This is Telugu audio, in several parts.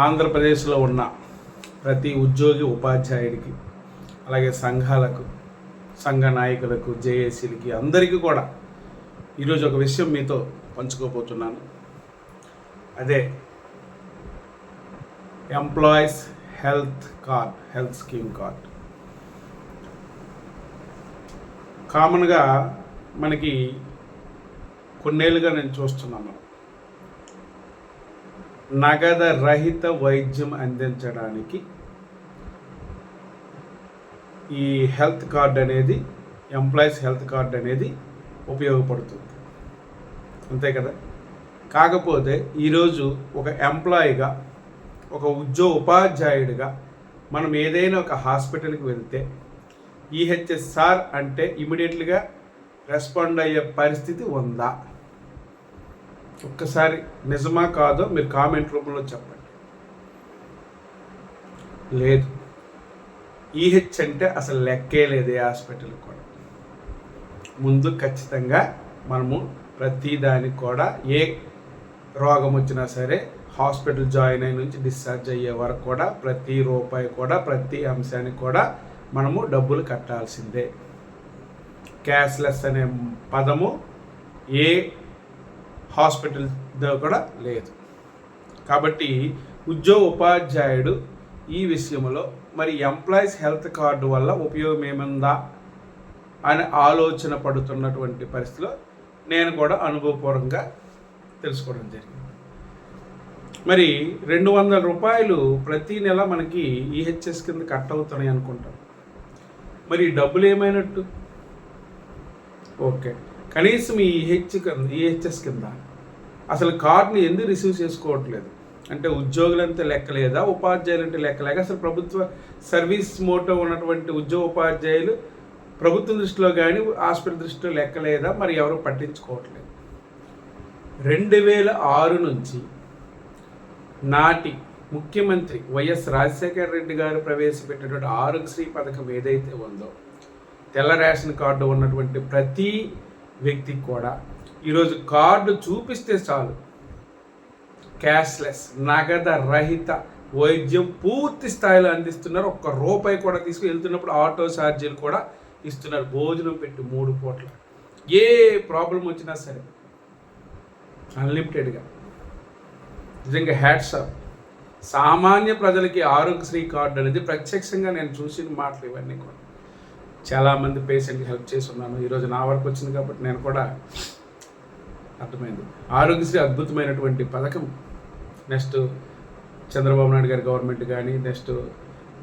ఆంధ్రప్రదేశ్లో ఉన్న ప్రతి ఉద్యోగి ఉపాధ్యాయుడికి అలాగే సంఘాలకు సంఘ నాయకులకు జేఏసీలకి అందరికీ కూడా ఈరోజు ఒక విషయం మీతో పంచుకోబోతున్నాను. అదే employees health card health scheme card కామన్గా మనకి కొన్నేళ్ళుగా నేను చూస్తున్నాను. నగద రహిత వైద్యం అందించడానికి ఈ హెల్త్ కార్డ్ అనేది ఎంప్లాయీస్ హెల్త్ కార్డ్ అనేది ఉపయోగపడుతుంది. అంతే కదా? కాకపోతే ఈరోజు ఒక ఎంప్లాయీగా ఒక ఉద్యోగ ఉపాధ్యాయుడిగా మనం ఏదైనా ఒక హాస్పిటల్కి వెళ్తే ఈహెచ్ఎస్ఆర్ అంటే ఇమీడియట్లీగా రెస్పాండ్ అయ్యే పరిస్థితి ఉందా? ఒక్కసారి నిజమా కాదో మీరు కామెంట్ రూపంలో చెప్పండి. లేదు. ఈహెచ్ అంటే అసలు లెక్కే లేదు ఏ హాస్పిటల్ కూడా. ముందు ఖచ్చితంగా మనము ప్రతిదానికి కూడా ఏ రోగం వచ్చినా సరే హాస్పిటల్ జాయిన్ అయిన నుంచి డిశ్చార్జ్ అయ్యే వరకు కూడా ప్రతి రూపాయి కూడా ప్రతి అంశానికి కూడా మనము డబ్బులు కట్టాల్సిందే. క్యాష్లెస్ అనే పదము ఏ హాస్పిటల్ కూడా లేదు. కాబట్టి ఉద్యోగ ఉపాధ్యాయుడు ఈ విషయంలో మరి ఎంప్లాయీస్ హెల్త్ కార్డు వల్ల ఉపయోగం ఏముందా అని ఆలోచన పడుతున్నటువంటి పరిస్థితిలో నేను కూడా అనుభవపూర్వకంగా తెలుసుకోవడం జరిగింది. మరి రెండు వందల రూపాయలు ప్రతి నెల మనకి ఈహెచ్ఎస్ కింద కట్ అవుతున్నాయి అనుకుంటాం. మరి డబ్బులు ఏమైనట్టు? ఓకే. కనీసం ఈ ఈహెచ్ కింద ఈహెచ్ఎస్ కింద. అసలు కార్డుని ఎందుకు రిసీవ్ చేసుకోవట్లేదు? అంటే ఉద్యోగులంతా లెక్కలేదా? ఉపాధ్యాయులంటే లెక్కలేక అసలు ప్రభుత్వ సర్వీస్ మోటో ఉన్నటువంటి ఉద్యోగ ఉపాధ్యాయులు ప్రభుత్వం దృష్టిలో కానీ హాస్పిటల్ దృష్టిలో లెక్కలేదా? మరి ఎవరు పట్టించుకోవట్లేదు. రెండు వేల ఆరు నుంచి నాటి ముఖ్యమంత్రి వైఎస్ రాజశేఖర రెడ్డి గారు ప్రవేశపెట్టినటువంటి ఆరోగ్యశ్రీ పథకం ఏదైతే ఉందో తెల్ల రేషన్ కార్డు ఉన్నటువంటి ప్రతి వ్యక్తికి కూడా ఈరోజు కార్డు చూపిస్తే చాలు. క్యాష్లెస్ నగద రహిత వైద్యం పూర్తి స్థాయిలో అందిస్తున్నారు. ఒక్క రూపాయి కూడా తీసుకు వెళ్తున్నప్పుడు ఆటో ఛార్జీలు కూడా ఇస్తున్నారు. భోజనం పెట్టి మూడు పూట్ల. ఏ ప్రాబ్లం వచ్చినా సరే అన్లిమిటెడ్గా. నిజంగా హ్యాట్సాప్ సామాన్య ప్రజలకి ఆరోగ్యశ్రీ కార్డు అనేది ప్రత్యక్షంగా నేను చూసిన మాటలు ఇవన్నీ కూడా. చాలామంది పేషెంట్కి హెల్ప్ చేసి ఈరోజు నా వరకు వచ్చింది కాబట్టి నేను కూడా అర్థమైంది. ఆరోగ్యశ్రీ అద్భుతమైనటువంటి పథకం. నెక్స్ట్ చంద్రబాబు నాయుడు గారి గవర్నమెంట్ కానీ నెక్స్ట్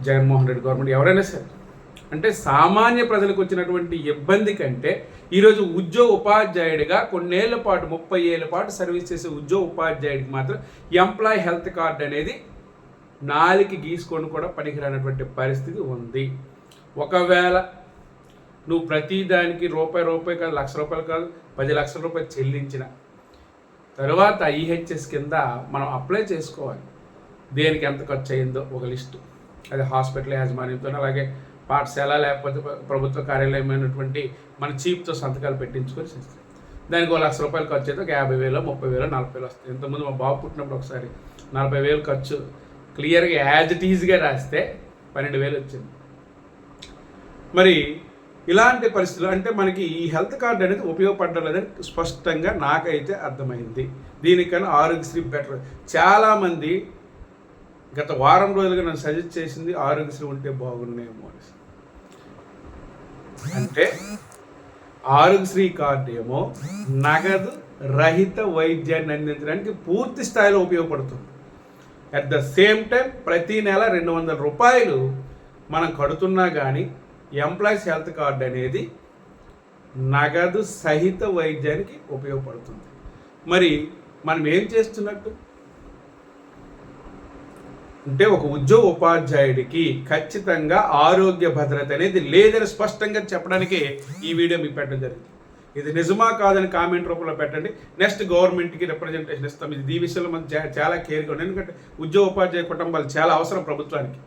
జగన్మోహన్ రెడ్డి గవర్నమెంట్ ఎవరైనా సరే. అంటే సామాన్య ప్రజలకు వచ్చినటువంటి ఇబ్బంది కంటే ఈరోజు ఉద్యోగ ఉపాధ్యాయుడిగా కొన్నేళ్ళ పాటు ముప్పై ఏళ్ళ పాటు సర్వీస్ చేసే ఉద్యోగ ఉపాధ్యాయుడికి మాత్రం ఎంప్లాయ్ హెల్త్ కార్డ్ అనేది నాలికి గీసుకొని కూడా పనికిరానటువంటి పరిస్థితి ఉంది. ఒకవేళ నువ్వు ప్రతి దానికి రూపాయి రూపాయి కాదు లక్ష రూపాయలు కాదు పది లక్షల రూపాయలు చెల్లించిన తర్వాత ఈహెచ్ఎస్ కింద మనం అప్లై చేసుకోవాలి. దేనికి ఎంత ఖర్చు అయిందో ఒక లిస్టు. అది హాస్పిటల్ యాజమాన్యంతో అలాగే పాఠశాల లేకపోతే ప్రభుత్వ ప్రభుత్వ కార్యాలయమైనటువంటి మన చీప్తో సంతకాలు పెట్టించుకొని చేస్తాం. దానికి ఒక లక్ష రూపాయలు ఖర్చు అయితే ఒక యాభై వేలు ముప్పై వేలు నలభై వేలు వస్తాయి. ఇంతకుముందు మా బాబు పుట్టినప్పుడు ఒకసారి నలభై వేలు ఖర్చు క్లియర్గా యాజ్ ఇట్ ఈజ్గా రాస్తే పన్నెండు వేలు వచ్చింది. మరి ఇలాంటి పరిస్థితులు అంటే మనకి ఈ హెల్త్ కార్డు అనేది ఉపయోగపడడం లేదని స్పష్టంగా నాకైతే అర్థమైంది. దీనికన్నా ఆరోగ్యశ్రీ బెటర్. చాలామంది గత వారం రోజులుగా నన్ను సజెస్ట్ చేసింది ఆరోగ్యశ్రీ ఉంటే బాగున్నాయేమో అని అంటే ఆరోగ్యశ్రీ కార్డు ఏమో నగదు రహిత వైద్యాన్ని అందించడానికి పూర్తి స్థాయిలో ఉపయోగపడుతుంది. అట్ ద సేమ్ టైం ప్రతి నెల రెండు వందల రూపాయలు మనం కడుతున్నా కానీ ఎంప్లాయీస్ హెల్త్ కార్డు అనేది నగదు సహిత వైద్యానికి ఉపయోగపడుతుంది. మరి మనం ఏం చేస్తున్నట్టు? అంటే ఒక ఉద్యోగ ఉపాధ్యాయుడికి ఖచ్చితంగా ఆరోగ్య భద్రత అనేది లేదని స్పష్టంగా చెప్పడానికి ఈ వీడియో మీకు పెట్టడం జరిగింది. ఇది నిజమా కాదని కామెంట్ రూపంలో పెట్టండి. నెక్స్ట్ గవర్నమెంట్కి రిప్రజెంటేషన్ ఇస్తాం. ఇది ఈ విషయంలో మనం చాలా కేర్గా ఉండండి. ఎందుకంటే ఉద్యోగ ఉపాధ్యాయ కుటుంబాలు చాలా అవసరం ప్రభుత్వానికి.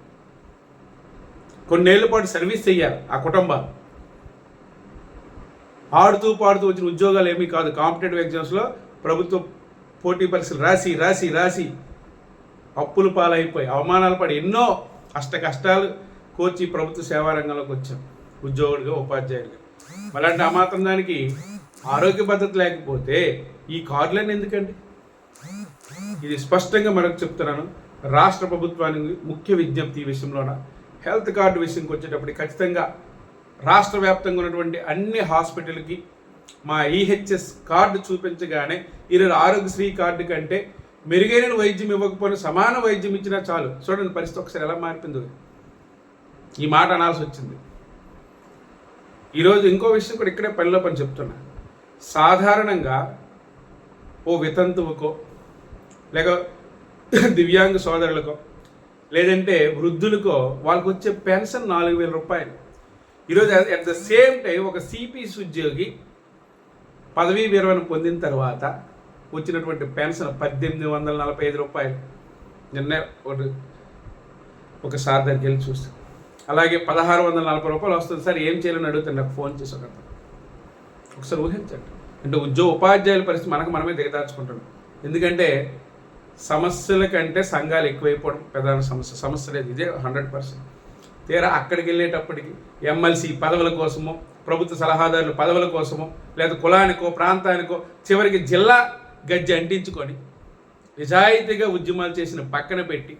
కొన్నేళ్ళ పాటు సర్వీస్ చేయాలి ఆ కుటుంబాలు. ఆడుతూ పాడుతూ వచ్చిన ఉద్యోగాలు ఏమీ కాదు. కాంపిటేటివ్ ఎగ్జామ్స్లో ప్రభుత్వ పోటీ పరీక్షలు రాసి రాసి రాసి అప్పులు పాలైపోయి అవమానాలు పడి ఎన్నో అష్ట కష్టాలు కోచి ప్రభుత్వ సేవా రంగంలోకి వచ్చాం. ఉద్యోగుడిగా ఉపాధ్యాయుడిగా. అలాంటి ఆ మాత్రం దానికి ఆరోగ్య పద్ధతి లేకపోతే ఈ కార్డులన్నీ ఎందుకండి? ఇది స్పష్టంగా మనకు చెప్తున్నాను. రాష్ట్ర ప్రభుత్వానికి ముఖ్య విజ్ఞప్తి ఈ విషయంలోన. హెల్త్ కార్డు విషయంకి వచ్చేటప్పుడు ఖచ్చితంగా రాష్ట్ర వ్యాప్తంగా ఉన్నటువంటి అన్ని హాస్పిటల్కి మా ఈహెచ్ఎస్ కార్డు చూపించగానే ఈరోజు ఆరోగ్యశ్రీ కార్డు కంటే మెరుగైన వైద్యం ఇవ్వకపోయినా సమాన వైద్యం ఇచ్చినా చాలు. చూడండి పరిస్థితి ఒకసారి ఎలా మారిపోయిందో. ఈ మాట అనాల్సి వచ్చింది. ఈరోజు ఇంకో విషయం కూడా ఇక్కడే పనిలో పని చెప్తున్నా. సాధారణంగా ఓ వితంతువుకో లేక దివ్యాంగ సోదరులకో లేదంటే వృద్ధులకో వాళ్ళకి వచ్చే పెన్షన్ నాలుగు వేల రూపాయలు. ఈరోజు అట్ ద సేమ్ టైం ఒక సిపిఎస్ ఉద్యోగి పదవీ విరమణ పొందిన తర్వాత వచ్చినటువంటి పెన్షన్ పద్దెనిమిది వందల నలభై ఐదు రూపాయలు. నిన్న ఒకటి ఒక సార్ దగ్గరికి వెళ్ళి చూస్తాను అలాగే పదహారు వందల నలభై రూపాయలు వస్తుంది సార్ ఏం చేయాలని అడుగుతాను నాకు ఫోన్ చేసి ఒక ఒకసారి ఊహించండి. అంటే ఉద్యోగ ఉపాధ్యాయుల పరిస్థితి మనకు మనమే దిగదార్చుకుంటాం ఎందుకంటే సమస్యల కంటే సంఘాలు ఎక్కువైపోవడం ప్రధాన సమస్య. సమస్య లేదు. ఇదే హండ్రెడ్ పర్సెంట్ తీరా అక్కడికి వెళ్ళేటప్పటికి ఎమ్మెల్సీ పదవుల కోసమో ప్రభుత్వ సలహాదారుల పదవుల కోసమో లేదా కులానికో ప్రాంతానికో చివరికి జిల్లా గజ్జి అంటించుకొని నిజాయితీగా ఉద్యమాలు చేసిన పక్కన పెట్టి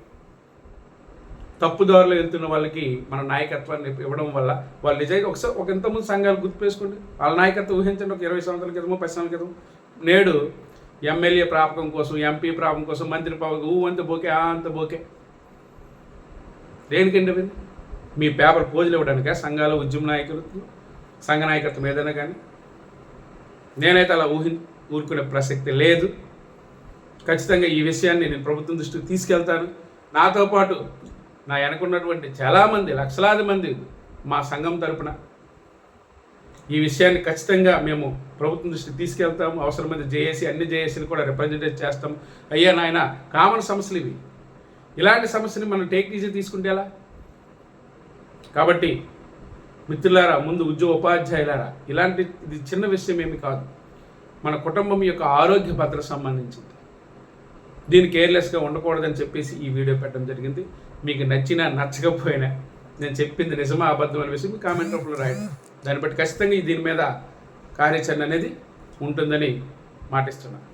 తప్పుదారులు వెళ్తున్న వాళ్ళకి మన నాయకత్వాన్ని ఇవ్వడం వల్ల వాళ్ళు నిజంగా ఒకసారి ఒక ఇంతమంది సంఘాలు గుర్తుపేసుకోండి. వాళ్ళ నాయకత్వం ఊహించండి. ఒక ఇరవై సంవత్సరాల క్రితమో పది సంవత్సరాల క్రితం నేడు ఎమ్మెల్యే ప్రాపకం కోసం ఎంపీ ప్రాపకం కోసం మంత్రి ప్రాపకం ఊ అంత బోకే ఆ అంత బోకే. దేనికండి అవి మీ పేపర్ పోజులు ఇవ్వడానికే? సంఘాల ఉద్యమ నాయకులు? సంఘ నాయకత్వం ఏదైనా కానీ? నేనైతే అలా ఊహి ఊరుకునే ప్రసక్తి లేదు. ఖచ్చితంగా ఈ విషయాన్ని నేను ప్రభుత్వం దృష్టికి తీసుకెళ్తాను. నాతో పాటు నా వెనకున్నటువంటి చాలామంది లక్షలాది మంది మా సంఘం తరపున ఈ విషయాన్ని ఖచ్చితంగా మేము ప్రభుత్వం దృష్టికి తీసుకెళ్తాము. అవసరమైతే జేఏసీ అన్ని జేఏసీని కూడా రిప్రజెంటేట్ చేస్తాం. అయ్యా నాయన కామన్ సమస్యలు ఇవి. ఇలాంటి సమస్యని మనం టేక్ ఈజీ తీసుకుంటే ఎలా? కాబట్టి మిత్రులారా ముందు ఉద్యోగ ఉపాధ్యాయులారా ఇలాంటి ఇది చిన్న విషయం ఏమి కాదు. మన కుటుంబం యొక్క ఆరోగ్య భద్రత సంబంధించింది. దీన్ని కేర్లెస్గా ఉండకూడదని చెప్పేసి ఈ వీడియో పెట్టడం జరిగింది. మీకు నచ్చినా నచ్చకపోయినా నేను చెప్పింది నిజమా అబద్ధం అనే విషయం మీ కామెంట్ రూపంలో రాయండి. దాన్ని బట్టి ఖచ్చితంగా దీని మీద కార్యాచరణ అనేది ఉంటుందని మాటిస్తున్నాను.